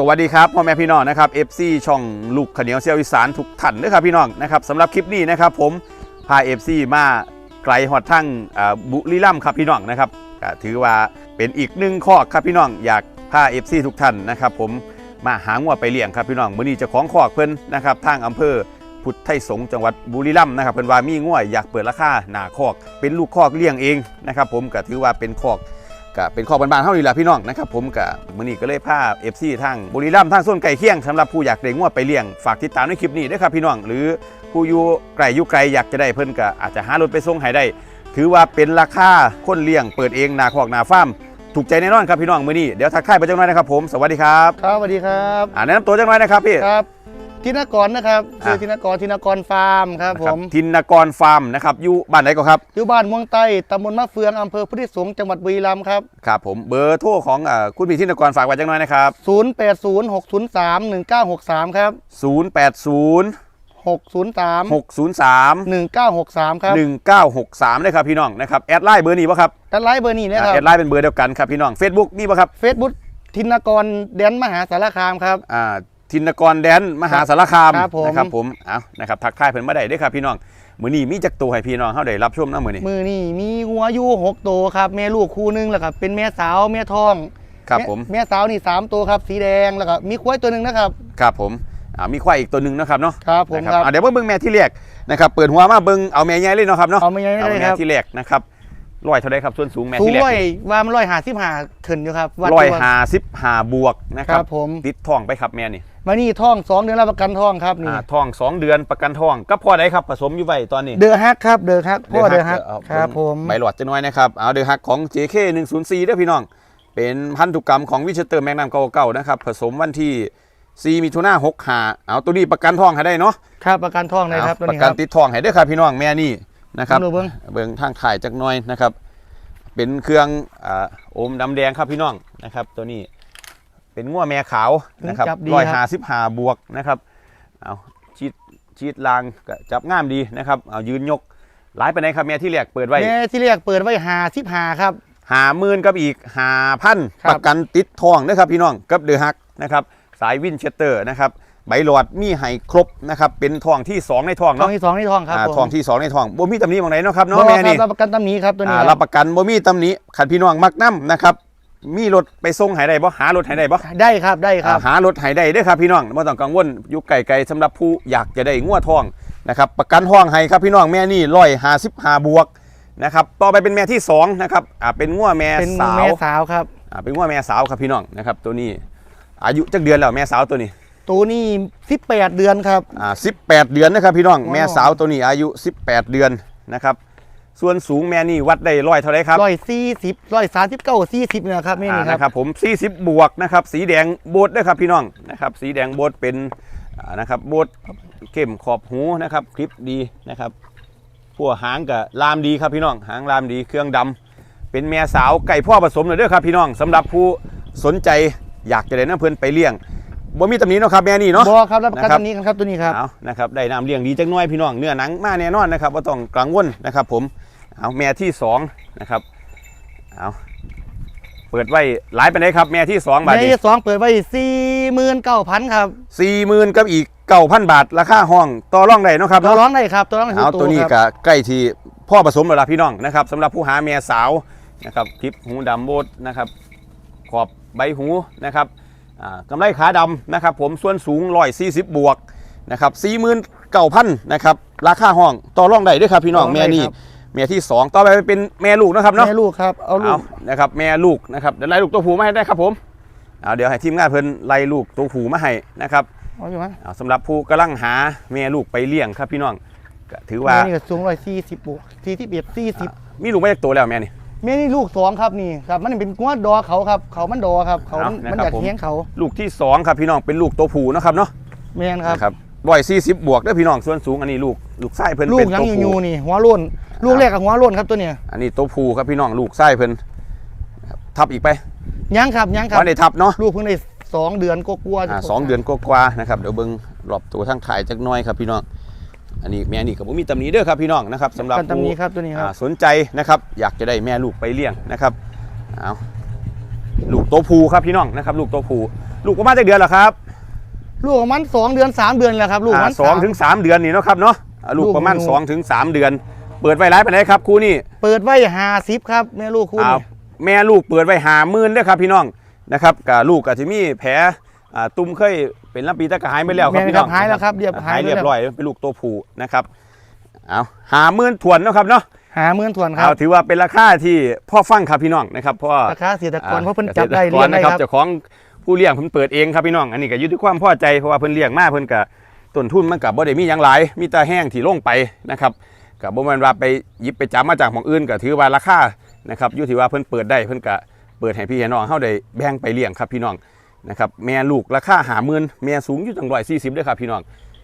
สวัสดีครับพ่อแม่พี่น้องนะครับ FC ช่องลูกขเหนียวเซียวอีสานทุกท่านด้วยครับพี่น้องนะครับสำหรับคลิปนี้นะครับผมพา FC มาไกลหอดทั้งบุรีรัมย์ครับพี่น้องนะครับถือว่าเป็นอีกหนึ่งข้อครับพี่น้องอยากพา FC ทุกท่านนะครับผมมาหางัวไปเลี้ยงครับพี่น้องมื้อนี้จะของคอกเพิ่นนะครับทางอำเภอพุทธไทยสงฆ์จังหวัดบุรีรัมย์นะครับเพิ่นว่ามีงัวอยากเปิดราคาหน้าคอก เป็นลูกคอกเลี้ยงเองนะครับผมก็ถือว่าเป็นคอก ก็เป็นข้อบ้านๆเท่านี้แหละพี่น้องนะครับผมกับมือนี้ก็เลยพาเอฟซีทางบุรีรัมย์ทางส่วนไก่เคียงสำหรับผู้อยากเลี้ยงงัวไปเลี้ยงฝากติดตามในคลิปนี้ด้วยครับพี่น้อง หรือผู้อยู่ไกลอยู่ไกลอยากจะได้เพิ่นก็อาจจะหารถไปส่งให้ได้ ถือว่าเป็นราคาคนเลี้ยงเปิดเองนาคอกนาฟาร์มถูกใจแน่นอนครับพี่น้องมือนี้เดี๋ยวทักทายไปจังหน่อยนะครับผมสวัสดีครับครับสวัสดีครับอ่าแนะนำตัวจังหน่อยนะครับพี่ครับ ธินกรนะครับชื่ออะธินกรธินกรฟาร์มครับนะผครับมทินนกรฟาร์มนะครับอยู่บ้านไหนก็ครับอยู่บ้านม่วงใต้ตำบลมะเฟืองอำเภอพุทธิสงฆ์จังหวัดบุรีรัมย์ครับครับผมเบอร์โทรของอ่าคุณพี่ทินนกรฝากไว้จังหน่อยนะครับ0806031963ครับ080 603 603 1963ครับ1963เลยครับพี่น้องนะครับแอดไลน์เบอร์นี้ป่ะครับด้านไลน์เบอร์นี้นะครับแอดไลน์เป็นเบอร์เดียวกันครับพี่น้อง Facebook นี่ป่ะครับเฟซบุ๊กธินกรแดนมหาสารคามครับอ่า ทินกรแดนมหาสารคามครับผม นะครับผมเอานะครับทักทายเพิ่นมาได้เด้วยครับพี่น้องมื้อนี้มีจักตัวให้พี่น้องเฮาได้รับชมนะมื้อนี้มือนี่มีงัวอยู่หกตัวครับ แม่ลูกคู่หนึงแล้วก็เป็นแม่สาวแม่ท้องครับแผมแม่สาวนี่สามตัวครับ สีแดงแล้วก็มีควายตัวหนึ่งนะครับ ครับผมอ่ามีควายอีกตัวหนึงนะครับเนาะครับผมนะครับอ่าเดี๋ยวมาเบิ่งแม่ที่แรกนะครับเปิดหัวมาเบิ่งเอาแม่ใหญ่เลยเนาะครับเนาะเอามาใหญ่เลยเอาคแม่รับ ที่แรกนะครับ ร้อยเท่าไรครับส่วนสูงแม่สูงที่แรกร้อยว่ามันร้อยหาสิบหาขึ้นอยู่ครับวัดร้อยตัวห้าสิบห้าบวกนะคครัรับบผมติดท้องไปครับแม่นี่มานี่ท่องสองเดือนรับประกันท่องครับนี่อ่าท้องสองเดือนประกันท้อง ก็พอได้ครับผสมอยู่ไว้ตอนนี้ เดือฮักครับเดือฮักพ่อเดือฮักาครับผมใบหลอดจะน้อยนะครับเอาเดือฮักของ JK 104เด้อพี่น้อง เป็นพันธุกรรมของวิเชเตอร์แมกนัมเก่าๆนะครับผสมวันที่4มิถุนา6หาเอาตัวนี้ประกันทองให้ได้เนาะครับประกันท่องเลยครับเอาตัวประนี้กัคนรับติดทองให้เด้อครับพี่น้องแม่นี่ นะครับดูเบิ้งเบิ่งทางถ่ายจักหน้อยนะครับ เป็นเครื่องอ่าโอมดำแดงครับพี่น้องนะครับ ตัวนี้เป็นง่วแม่ขาวนะครับจับดีร้อยคห้ารับสิบห้าบวกนะครับเอาชีดชีดลางก็จับง่ามดีนะครับเอายืนยกหลายไปไหนใดครับแม่ที่แรกเปิดไว้แม่ที่เรียกเปิดไว้หาสิบหาครับหาหมื่นกับอีกหาพันครับประกันติดทองนะครับพี่น้องกับเดือฮักนะครับสายวินเชสเตอร์นะครับ ใบหลอดมีให้ครบนะครับเป็นทองที่2ในทองทอเนาะงที่สองที่ทองครับอ่าผมทองที่2ในทองบ่มีตำหนิบางไหนเนาะครับบเนาะอกแม่ครันี่บรับประกันตำหนี้ครับตัวนี้อ่าครัรับบประกันบ่มีตำหนิขันพี่น้องมักน้ำนะครับ มีรถไปส่งให้ได้บ่หารถให้ได้บ่ได้ครับได้ครับอ่าหารถให้ได้เด้อครับพี่น้องบ่ต้องกังวลอยู่ไกลๆสำหรับผู้อยากจะได้งัวทองนะครับประกันทองให้ครับพี่น้องแม่นี่155บวกนะครับต่อไปเป็นแม่ที่สองนะครับอ่าเป็นงัวแม่เป็นสาวแม่สาวครับอ่าเป็นว่าแม่สาวครับพี่น้องนะครับตัวนี้ อายุจักเดือนแล้วแม่สาวตัวนี้ ตัวนี้สิบแปดเดือนครับอ่า18 เดือนนะครับพี่น้องว้าวแม่สาวตัวนี้อายุ 18 เดือนนะครับ ส่วนสูงแม่นี่วัดได้ร้อยเท่าไรครับร้อยสี่สิบร้อยสามสิบเก้าสี่สิบเนี่ยครับแม่อ่านี่คนะครัรับบผม40บวกนะครับสีแดงโบดด้วยครับพี่น้องนะครับสีแดงโบดเป็นอ่านะครับโบดเข้มขอบหูนะครับคลิปดีนะครับพวกหางกับลามดีครับพี่น้องหางลามดีเครื่องดำเป็นแม่สาวไก่พ่อผสมเลยเด้อครับพี่น้องสำหรับผู้สนใจอยากจะได้น้ำเพิ่นไปเลี้ยง บ่มีตำหนิเนาะครับแม่นี่เนาะ บอครับรับประกันนะครับตำหนี้ครับตัวนี้ครับ เอานะครับได้น้ำเลี้ยงดีจังน้อยพี่น้องเนื้อหนังมาแน่นอนนะครับว่าต้องกังวลนะครับ ผมเอาแม่ที่สองนะครับเอาเปิดไว้หลายไปไหนใดครับ แม่ที่สองบาทแม่นี้ที่สองเปิดไว้สี่หมื่นเก้าพันครับสี่หมื่นกับอีกเก้าพันบาทราคาห้องต่อรองได้เนาะครับตัวเนาะ ร้องได้ครับตัวร้องได้ทุกเอาตัตัววนี้ครับ ก็ใกล้ที่พ่อผสมแล้วล่ะพี่น้องนะครับสำหรับผู้หาแม่สาวนะครับคลิปหูดำโบดนะครับขอบใบหูนะครับอ่า กำไรขาดำนะครับผมส่วนสูงร้อยสี่สิบบวกนะครับสี่หมื่นเก้าพันนะครับราคาห้องต่อรองได้ด้วยครับพี่น้องต่อรองแม่ได้นี่ครับ แม่ที่สองต่อไปเป็นแม่ลูกนะครับเนาะ แม่ลูกครับ เอาลูเอาก นะครับแม่ลูกนะครับเดี๋ยวไล่ลูกตัวผูมาให้ได้ครับผมเอาเดี๋ยวให้ทีมงานเพิ่นไล่ลูกตัวผูมาให้นะครับเอาอยู่มั้ยเอาสำหรับผู้กำลังหาแม่ลูกไปเลี้ยงครับพี่น้องก็ถือว่าแม่นี่ก็สูงร้อยสี่สิบบวกสี่สิบเอ็ดสี่สิบมีลูกมาจากตัวแล้วแม่นี่ แม่นี่ลูกสองครับนี่ครับ มันเป็นกัวดอเขาครับ เขามันดอครับ เขามันเอานะครับมันอยากผม เลี้ยงเขาลูกที่สองครับพี่น้องเป็นลูกตัวผูนะครับเนาะแม่นครับ นะครับร้อยสี่สิบบวกเด้อพี่น้องส่วนสูงอันนี้ลูกลูกไส้เพิ่นลูเป็กนยังตัวอยู่ผูอยู่นี่หัวโล้นลูกแรกกับหัวโล้นครับตัวเนี้ยอันนี้ตัวผูครับพี่น้องลูกไส้เพิ่นครับทับอีกไปยังครับยังครับวันได้ทับเนาะลูกเพิ่งได้สองเดือนก็กลัวาๆอ่าสองเดือนกว่าๆนะครับเดี๋ยวเบิ่งรอบตัวทั้งถ่ายจักหน้อยครับพี่น้อง อันนี้แม่นี่ก็บ่มีตำหนิเด้อครับพี่น้องนะครับสำหรับกันตำหนี้ผู้ครับตัวนี้คอ่ารับสนใจนะครับอยากจะได้แม่ลูกไปเลี้ยงนะครับเอาลูกโตวผูครับพี่น้องนะครับ ลูกโตวผูลูกประมาณจักเดือนเหรอครับลูกของมันสองเดือนสามเดือนแหละครับลูกของอ่ามัน สองถึงสามเดือนนี่เนาะครับเนาะอ่าลูกลูกประมาณหนู สองถึงสามเดือน เปิดไว้ร้ายไปไหนใดครับคู่นี้เปิดไว้หาซิปครับแม่ลูกคู่อ้าวนี้ แม่ลูกเปิดไว้หาหมื่นเด้อครับพี่น้องนะครับกับลูกกับที่มีแผล อ่าตุ้มเคยเป็นลำปีตะกหายไปแล้วครับแม่พี่คน้รัอบงหายแล้วครับเรียบหายเรียบแล้ว ร้อยเป็นลูกตัวผูนะครับเอาหาหมื่นถวนเนาะครับเนาะหาเมื่อนทวนครัเอาบถือว่าเป็นราคาที่พ่อฟังครับพี่น้องนะครับเพราะว่า ราคาเกษตรกรอ่เพราะเพิ่นจับได้กษตรเรียนได้กครับ เจ้าของผู้เลี้ยงเพิ่นเปิดเองครับพี่น้อง อันนี้ก็อยู่ที่ความพอใจเพราะว่าเพิ่นเลี้ยงมาเพิ่นก็ต้นทุนมันก็บ่ได้มีหยังหลาย มีแต่แห้งที่ลงไปนะครับก็บ่แม่นว่าไปหยิบไปจับมาจากหม่องอื่นก็ถือว่าราคานะครับอยู่ที่ว่าเพิ่นเปิดได้เพิ่นก็เปิดให้พี่ให้น้องเฮาได้แบ่งไปเลี้ยงครับพี่น้อง นะครับแม่ลูกราคาหาหมื่นแม่สูงอยู่จัง140เด้อครับพี่น้อง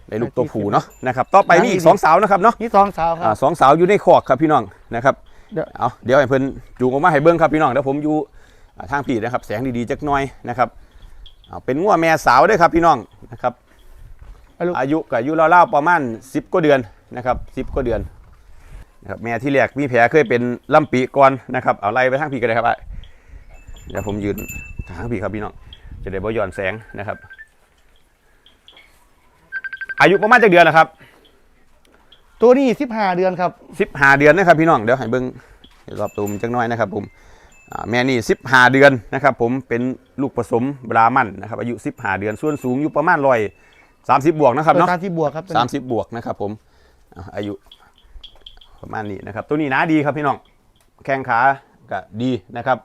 ได้ลูกตัวผู้เนาะนะครับต่อไปมีอีกสองสาวนะครับเนาะนี่สองสาวคอ่ารับสองสาวอยู่ในคอกครับพี่น้องนะครับเดี๋ยวเอาเดี๋ยวให้เพิ่นจูงออกมาให้เบิ้งครับพี่น้องเดี๋ยวผมอยู่อ่าทางผีนะครับ แสงดีๆจักหน่อยนะครับเอาเป็นงัวแม่สาวเด้วยครับพี่น้องนะครับเอาลูกอายุก็อายุราวๆประมาณ10กว่าเดือนนะครับ10กว่าเดือนนะครับแม่ที่แรกมีแผลเคยเป็นลำปีก่อนนะครับเอาไล่ไปทางผีกันเลยครับอะเดี๋ยวผมยืนทางผีครับพี่น้อง จะได้บ่ย้อนแสงนะครับ อายุประมาณจักเดือนนะครับตัวนี้สิบห้าเดือนครับสิบห้าเดือนนะครับพี่น้องเดี๋ยวให้เบิ้งเดี๋ยวรอบตูมจังน้อยนะครับ ผมอ่าแม่นี่สิบห้าเดือนนะครับ ผมเป็นลูกผสมบรามันนะครับ อายุสิบห้าเดือนส่วนสูงอยู่ประมาณร้อยสามสิบบวกนะครับเนาะตามที่บวกครับตัวนี้สามสิบบวกนะครับ ผมอ่าอายุประมาณนี้นะครับ ตัวนี้หนาดีครับพี่น้องแข้งขาก็ดีนะครับ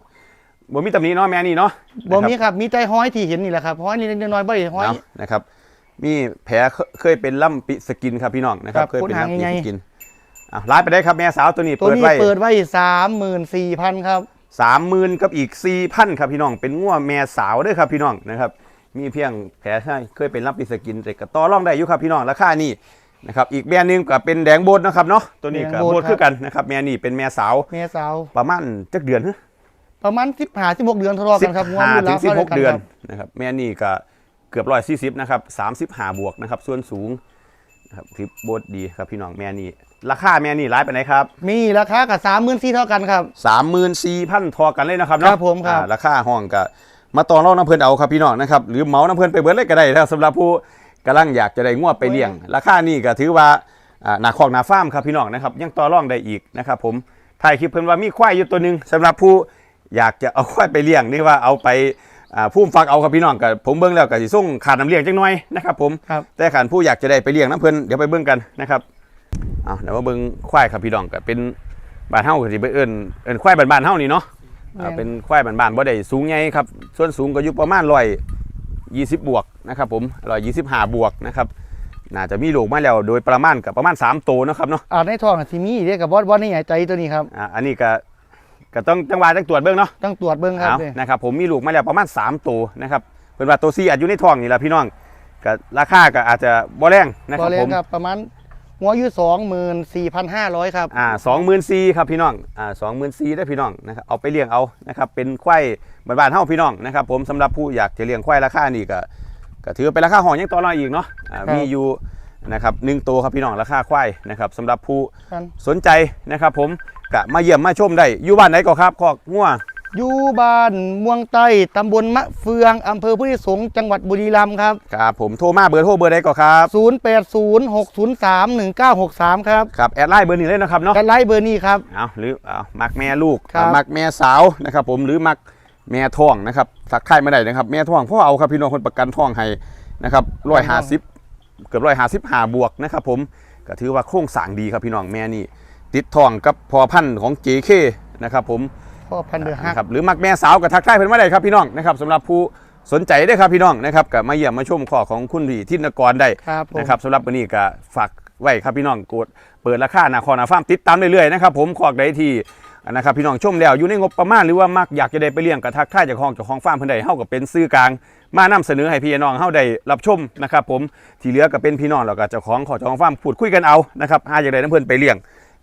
บ่มีตำหนิเนาะแม่นี่เนาะบ่มีนะครับครับมีใจห้อยที่เห็นนี่แหละครับห้อยนี่น้อยๆบ่ได้ห้อยเอานะครับ มีแผลเคเคยเป็นล่ำปิสกินครับพี่น้องนะครับ ครับเคยเป็นคนหางล่ำปิใหญ่ สกินอะร้ายไปได้ครับแม่สาวตัวนี้ตัวเปิดนี้ไว้เปิดไว้สามหมื่นสี่พันครับ สามหมื่นกับอีกสี่พันครับพี่น้อง เป็นง่วแม่สาวเด้วยครับพี่น้องนะครับ มีเพียงแผลใช่เคยเป็นรับปีสกินแต่ก็ต่อรองได้อยู่ครับพี่น้องราคานี่นะครับ อีกแบรนด์หนึงก็เป็นแดงโบดนะครับเนาะตัวนี้ก็แดงโบโบดดครับ คือกันนะครับแม่นี่เป็นแม่สาวแม่สาวประมาณจักเดือนฮะ ประมาณสิบห้าสิบหกเดือนทะเลาะกันครับห้ารุ่นถึรางวสิบหกท่าเดือนครับนะครับแม่นี่ก็เกือบร้อยสี่สิบนะครับสามสิบห้าบวกนะครับ ส่วนสูงนะครับทิปโบดดีครับพี่น้องแม่นี่ราคาแม่นี่ร้ายไปไหนครับ มีราคากับสามหมื่นสี่เท่ากันครับสามหมื่นสี่พันทอกันเลยนะครับครัเนาะบผมครับอ่าราคาห้องก็มาตองเล่าน้ำเพลินเอาครับพี่น้องนะครับหรือเหมาน้ำเพลินไปเบิร์ดเลยก็ได้ถ้าสำหรับผู้กำลังอยากจะได้งวดไปเลี้ยง ราคานี่ก็ถือว่าอ่าหนาคอกหนาฟาร์มครับพี่น้องนะครับยังต่อรองได้อีกนะครับผมถ่ายคลิปเพิ่นว่ามีควายอยู่ตัวหนึ่งสำหรับผู้ อยากจะเอาควายไปเลี้ยงนี่ว่าเอาไปอ่าผู้ฟักเอาครับพี่น้องกับผมเบิ้งแล้วก็สิส่งขาดน้ำเลี้ยงจังน้อยนะครับผมครับแต่ขันผู้อยากจะได้ไปเลี้ยงน้ำเพลินเดี๋ยวไปเบิ้งกันนะครับเอาเดี๋ยวมาเบิ้งควายครับพี่น้องก็เป็นบ้านเฮาก็สิไปเอิ้นเอิ้นควายบ้านๆเฮานี่เนาะอ่าเป็นควายบ้านๆบ่ได้สูงใหญ่ครับส่วนสูงก็อยู่ประมาณร้อยยี่สิบบวกนะครับผมร้อยยี่สิบห้าบวกนะครับน่าจะมีลูกมาแล้วโดยประมาณกับประมาณ3โตวนะครับเนาะอ่าในท้องที่มีเรียกกับบอสบอสนี่ใหญ่ใจตัวนี้ครับอ่าอันนี้ก็ ก็ต้องจังหวะต้องตรวจเบิ่งเนาะต้องตรวจเบิ้งครับเอาเนี่ยนะครับผมมีลูกมาแล้วประมาณ3โตวนะครับเป็นว่าตัวซีอาจอยู่ในท้องนี่แหละพี่น้องก็ราคาก็อาจจะบ่แรงนะคบอรับเลผนม ครับประมาณหัวอยูสองหมื่นสี่พันห้าร้อยครับ อ่าสองหมื่นซีครับพี่น้องอ่าสองหมื่นซีได้อพี่น้องนะครับเอาไปเลี้ยงเอานะครับเป็นควายบ้านๆเฮาพี่น้องนะครับผมสำหรับผู้อยากจะเลี้ยงควายราคานี่ก็ก็ถือเป็นราคาห้องยังต่อรองอีกเนาะอ่าครับ มีอยู่นะครับหนึ่งตัวครับพี่น้องราคาควายนะครับสำหรับผู้กันสนใจนะครับผม ก็มาเยี่ยมมาชมได้อยู่บ้านไหนก็ครับคอกงัวอยู่บ้านม่วงใต้ตำบลมะเฟืองอำเภอพุทธิสงฆ์จังหวัดบุรีรัมย์ครับครับผมโทรมาเบอร์โทรเบอร์ใดก็ครับ0806031963ครับครับแอดไลน์เบอร์นี้เลยนะครับเนาะกันไลน์เบอร์นี้ครับเอาหรือเอามักแม่ลูกครับมักแม่สาวนะครับผมหรือมักแม่ท้องนะครับสักทายไม่ได้นะครับแม่ท้องพ่อเอาครับพี่น้องคนประกันท้องให้นะครับร้อยห้าสิบเกือบร้อยห้าสิบห้าบวกนะครับผมก็ถือว่าโครงสร้างดีครับพี่น้องแม่นี่ ติดท้องกับพอพันธุ์ของ JK นะครับผมพ่อพันธุ์เดือฮักนะครับหรือมักแม่สาวกับทักทายเพิ่นมาได้ครับพี่น้องนะครับสำหรับผู้สนใจได้อครับพี่น้องนะครับกับมาเยี่ยมมาชมข้อของคุณพี่ทินกรได้ครับผม นะครับสำหรับวันนี้ก็ฝากไว้ครับพี่น้องกดเปิดราคานาคอนาฟาร์มติดตามเรื่อยๆนะครับผมขอกได้ที่นะครับพี่น้องชมแล้วอยู่ในงบประมาณหรือว่ามักอยากจะได้ไปเลี้ยงกระทักท่ายจากห้องเจากของฟาร์มเพิ่นใดเฮาก็เป็นซื้อกลาง มานำเสนอให้พี่น้องเฮาได้รับชมนะครับผมที่เหลือก็เป็นพี่น้องแล้วก็เจ้าของขอเจ้าของฟาร์มพูดคุยกันเอานะครับหาอยากได้น้ำเพิ่นไปเลี้ยง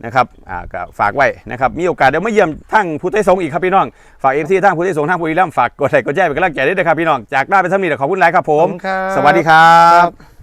นะครับอ่าก็ฝากไว้นะครับมีโอกาสเดี๋ยวมาเยี่ยมทั้งผู้ไทยสงฆ์อีกครับพี่น้องฝากเอฟซีทั้งผู้ไทยสงฆ์ทั้งผู้อิรัมย์ฝากกดไลค์กดแชร์เป็นกำลังใจด้วยนะครับพี่น้องจากได้เป็นสำนีขอบคุณหลายครับผมขอบคุณครับสวัสดีครับ